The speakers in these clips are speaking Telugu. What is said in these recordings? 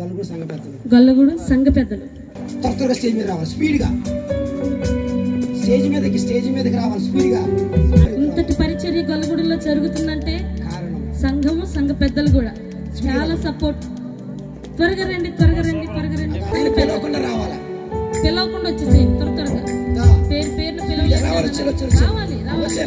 గల్లుగూడ సంఘ పెద్దలు. గల్లుగూడ స్టేజ్ మీద రావాలి స్పీడ్గా. స్టేజ్ మీదకి స్టేజ్ మీదకి రావాలి స్పీడ్గా. ఇంతటి పరిచర్య గల్లుగూడలో జరుగుతుందంటే సంఘము సంఘ పెద్దలు కూడా. చాలా సపోర్ట్. త్వరగా రండి త్వరగా రండి త్వరగా రండి. పిలవకుండా రావాలి? పిలవకుండా వచ్చేసి త్వర త్వరగా. పేరు పేరును పిలవలేదు రావాలి రావాలి.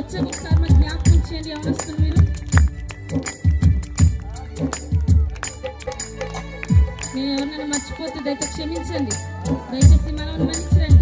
వచ్చే ఒకసారి మరి జ్ఞాపకం చేయండి ఎవరు మీరు? నేను ఎవరినైనా మర్చిపోతే దయచేసి క్షమించండి. దయచేసి మనం మన్నించండి.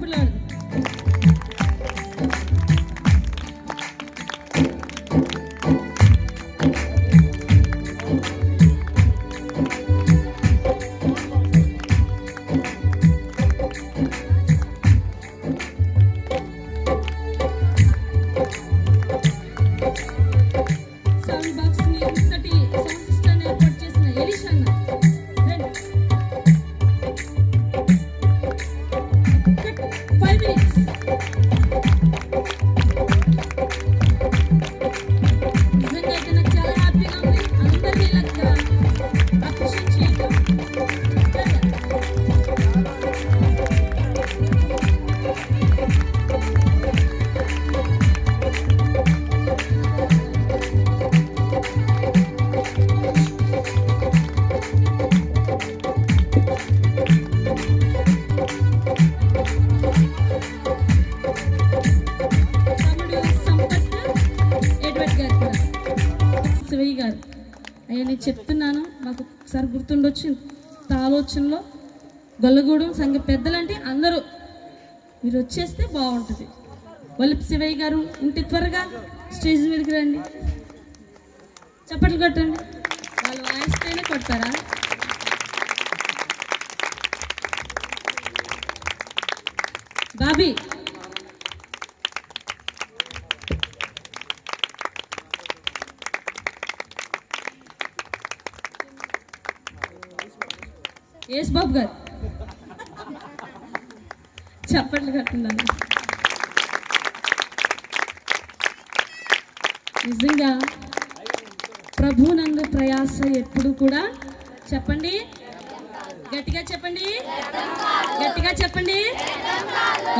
benar గుర్తుండొచ్చు. ఆలోచనలో గొల్లగూడెం సంఘ పెద్దలంటే అందరూ మీరు వచ్చేస్తే బాగుంటుంది. వలిపి శివయ్య గారు ఇంటి త్వరగా స్టేజ్ మీదకి రండి. చప్పట్లు కొట్టండి. వాళ్ళు వాయిస్తేనే కొడతారా? బాబీ యేసు బాబు గారు. చప్పట్లు కట్టున్నాను నిజంగా ప్రభునందు ప్రయాస ఎప్పుడు కూడా చెప్పండి. గట్టిగా చెప్పండి. గట్టిగా చెప్పండి.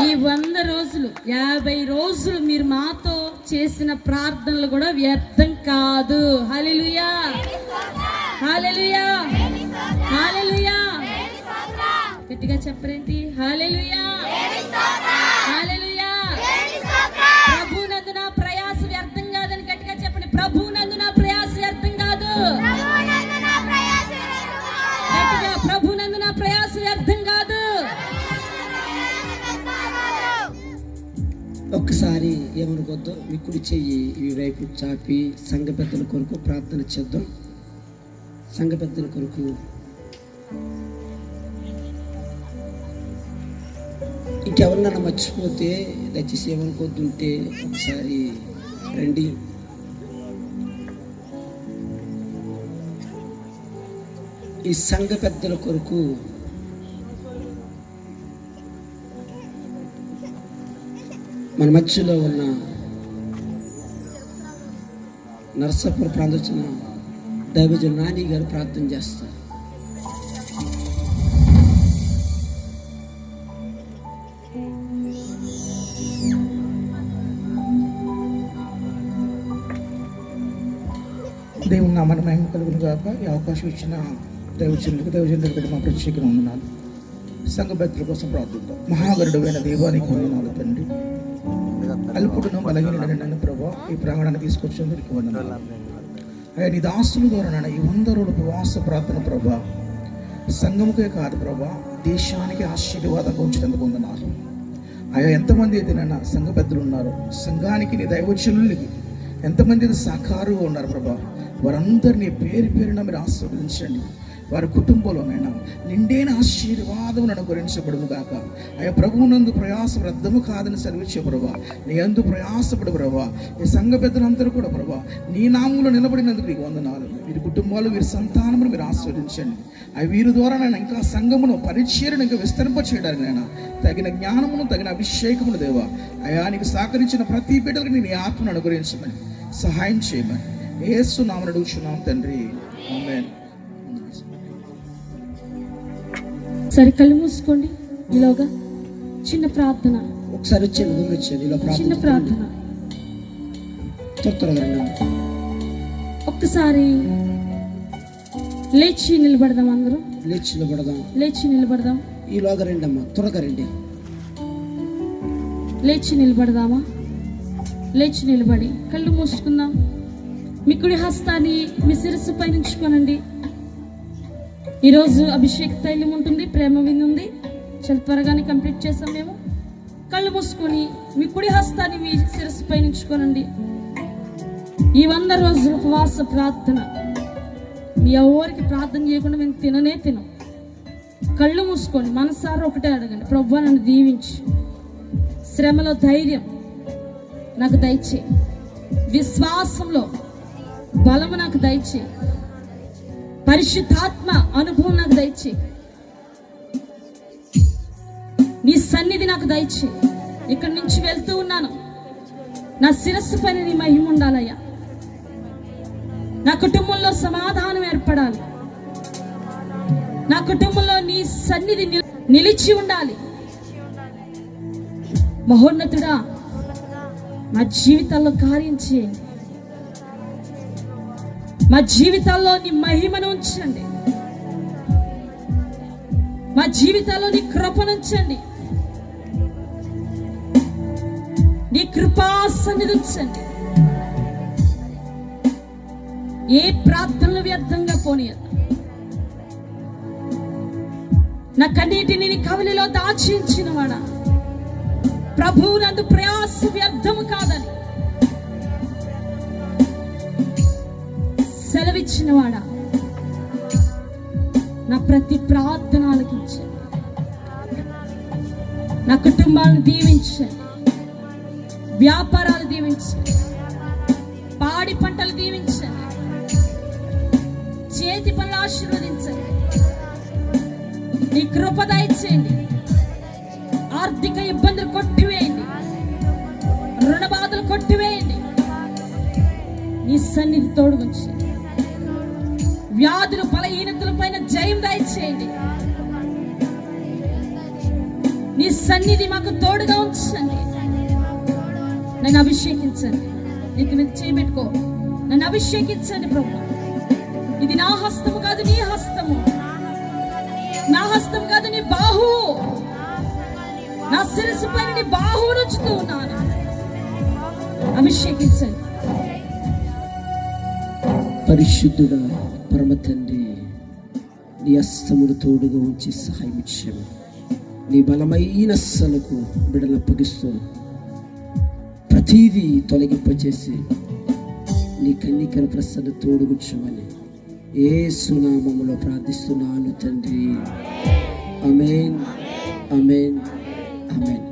ఈ వంద రోజులు యాభై రోజులు మీరు మాతో చేసిన ప్రార్థనలు కూడా వ్యర్థం కాదు. హలెలుయా హలెలుయా గట్టిగా చెప్పరేంటి? హల్లెలూయా! హల్లెలూయా! ప్రభు ప్రయాస వ్యర్థం కాదని గట్టిగా చెప్పండి. ప్రభునందున ప్రయాస వ్యర్థం కాదు. గట్టిగా ప్రభునందున ప్రయాస వ్యర్థం కాదు. ఒక్కసారి ఏమనుకోద్దు మీ కుడి చెయ్యి ఈ వైపు చాపి సంఘ పెద్దల కొరకు ప్రార్థన చేద్దాం. సంఘ పెద్దల కొరకు ఇంకెవరినైనా మర్చిపోతే దయచేసి ఏమనుకోతుంటే ఒకసారి రండి. ఈ సంఘ పెద్దల కొరకు మన మధ్యలో ఉన్న నరసాపుర ప్రాంతం దైవజన్ నాని గారు ప్రార్థన చేస్తారు. నామని మహిమ కలుగును కాక ఈ అవకాశం ఇచ్చిన దైవజనులకు దైవజనులకు కూడా మా ప్రత్యేక వందనాలు. సంఘ భద్రుల కోసం ప్రార్థిద్దాం. మహాగరుడమైన దేవానికి వందనాలు తండ్రి. అల్పుడును బలహీనుడని నన్ను ప్రభా ఈ ప్రాంగణాన్ని తీసుకొచ్చేందుకు వందనాలు. అయ్యా నీ దాసుల ద్వారా నాన్న ఈ వంద రోజుల ఉపవాస ప్రార్థన ప్రభా సంఘముకే కాదు ప్రభా దేశానికి ఆశీర్వాదంగా ఉంచినందుకు వందనాలు. అయ్యా ఎంతమంది అయితే నాన్న సంఘ పెద్దలు ఉన్నారు సంఘానికి నీ దైవచనులకి ఎంతమంది అయితే సాకారుగా ఉన్నారు ప్రభా వారందరినీ పేరు పేరున మీరు ఆస్వాదించండి వారి కుటుంబంలోనైనా నిండైన ఆశీర్వాదం అనుగ్రహించబడును గాక. అయ్యా ప్రభువునందు ప్రయాస వ్యర్థము కాదని సెలవిచ్చే ప్రభా నీ అందు ప్రయాసపడు ప్రభా ఈ సంఘ పెద్దలందరూ కూడా ప్రభా నీ నామంలో నిలబడినందుకు నీకు వందనాలు. వీరి కుటుంబాలు వీరి సంతానమును మీరు ఆస్వాదించండి అవి వీరి ద్వారా నేను ఇంకా సంఘమును పరిచయను ఇంకా విస్తరింప చేయడానికి నేను తగిన జ్ఞానమును తగిన అభిషేకమును దేవా అయా నీకు సహకరించిన ప్రతి బిడ్డలకు నీ ఆత్మను అనుగ్రహించమని సహాయం చేయమని. ఏసు నామను అడుగుచున్నాం తండ్రి. ఆమేన్. సరే కళ్ళు మూసుకోండి. ఈలోగా చిన్న ప్రార్థన. ఒకసారి వచ్చేది ముందు వచ్చేది ఇలా చిన్న ప్రార్థన. త్వరగా ఒక్కసారి లేచి నిలబడదాం అందరూ. లేచి నిలబడదాం. లేచి నిలబడదాం. ఈలోగా రండి అమ్మా త్వరగా రండి. లేచి నిలబడదామా? లేచి నిలబడి కళ్ళు మూసుకుందాం. మీ కుడి హస్తాన్ని మీ శిరస్సు పైన ఉంచుకోనండి ఈరోజు అభిషేక తైలం ఉంటుంది ప్రేమ విందుంది చాలా త్వరగానే కంప్లీట్ చేసాం మేము. కళ్ళు మూసుకొని మీ కుడి హస్తాన్ని మీ శిరస్సు పైన ఉంచుకోనండి ఈ వంద రోజుల ఉపవాస ప్రార్థన. మీ ఎవరికి ప్రార్థన చేయకుండా మేము తిననే తినం. కళ్ళు మూసుకొని మనసారా ఒకటే అడగండి ప్రభు నన్ను దీవించి. శ్రమలో ధైర్యం. నాకు దయచే విశ్వాసంలో బలము నాకు దయచే. పరిశుద్ధాత్మ అనుభవం నాకు దయచే. నీ సన్నిధి నాకు దయచే. ఇక్కడి నుంచి వెళ్తూ ఉన్నాను. నా శిరస్సు పైన నీ మహిమ ఉండాలయ్యా. నా కుటుంబంలో సమాధానం ఏర్పడాలి. నా కుటుంబంలో నీ సన్నిధి నిలిచి ఉండాలి. మహోన్నతుడా మా జీవితాల్లో కార్యం చేయండి. మా జీవితాల్లో నీ మహిమను ఉంచండి మా జీవితాల్లో నీ కృపనుంచండి నీ కృపా సన్నిధి ఉంచండి ఏ ప్రార్థనలు వ్యర్థంగా పోనీయదు నా కన్నీటిని నీ కవిలిలో దాచించిన వాడా ప్రభువు నందు ప్రయాస వ్యర్థము కాదని. సెలవిచ్చినవాడా? నా ప్రతి ప్రార్థన నా కుటుంబాలను దీవించాడు వ్యాపారాలు దీవించాడు పాడి పంటలు దీవించాడు చేతి పనులు ఆశీర్వదించండి నీ కృప దయచేయండి. ఆర్థిక ఇబ్బందులు కొట్టివేయండి. రుణ బాధలు కొట్టివేయండి. నీ సన్నిధి తోడుగుంచి వ్యాధులు బలహీనతల పైన జయం దయచేయండి నీ సన్నిధి మాకు తోడుగా ఉంచండి. నన్ను అభిషేకించండి. నీకు మీద చేయబెట్టుకో నన్ను అభిషేకించండి ప్రభు. ఇది నా హస్తము కాదు నీ హస్తము. నా హస్తం కాదు నీ బాహు. నా శిరస్సు పైన నీ బాహు రుచుతూ ఉన్నాను. అభిషేకించండి. పరిశుద్ధుడా పరమ తండ్రి నీ అస్తమును తోడుగా ఉంచి సహాయం ఇచ్చాము నీ బలమైన సలకు బిడలు అప్పగిస్తూ ప్రతీదీ తొలగింపచేసి నీ కన్నికర ప్రసన్న తోడుగుచ్చమని ఏ సునామములో ప్రార్థిస్తున్నాను తండ్రి. అమేన్ అమేన్ అమేన్